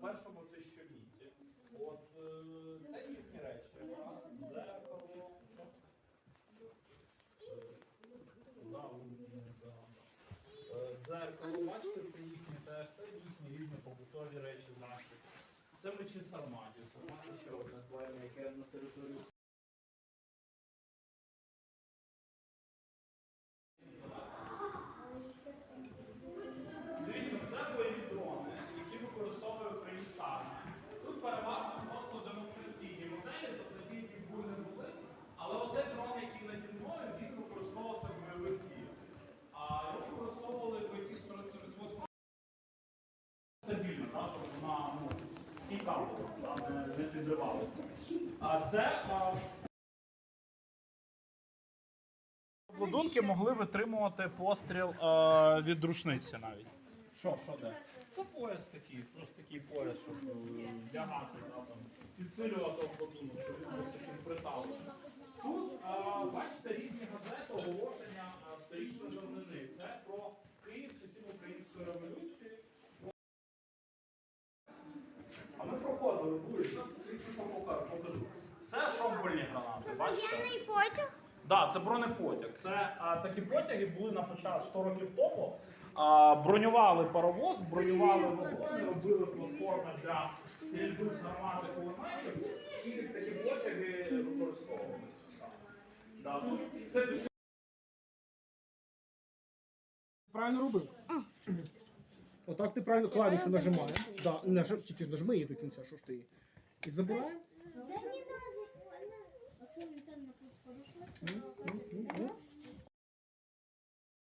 першому тисячолітті. От е, це їхні речі. Раз, Дзеркало, що? Е, Дзеркало, бачите, це їхні теж, це їхні різні побутові речі наші. Це мечі сарматів. Сарматів ще одне плем'я, яке на території стійка було, там не, підривалося. А це а, Обладунки могли витримувати постріл е, від рушниці навіть. Що, що де? Це пояс такий, просто такий пояс, щоб е, вдягати, там, підсилювати обладунок, щоб він був таким приталеним. Що покажу. покажу. Це шомбольні гранати. Бачите? Воєнний потяг. Так, це бронепотяг. Це а, такі потяги були на початку 100 років тому. А, бронювали паровоз, бронювали вагони, робили платформи для стрільби з гармати кулеметів, і такі потяги використовувалися. Да, це все Правильно робив. Отак ти правильно клавішу нажимаєш. Да, нажи, тільки ж нажми її до кінця, що ж ти її. І забираємо. Да не надо. А что, там на подошла?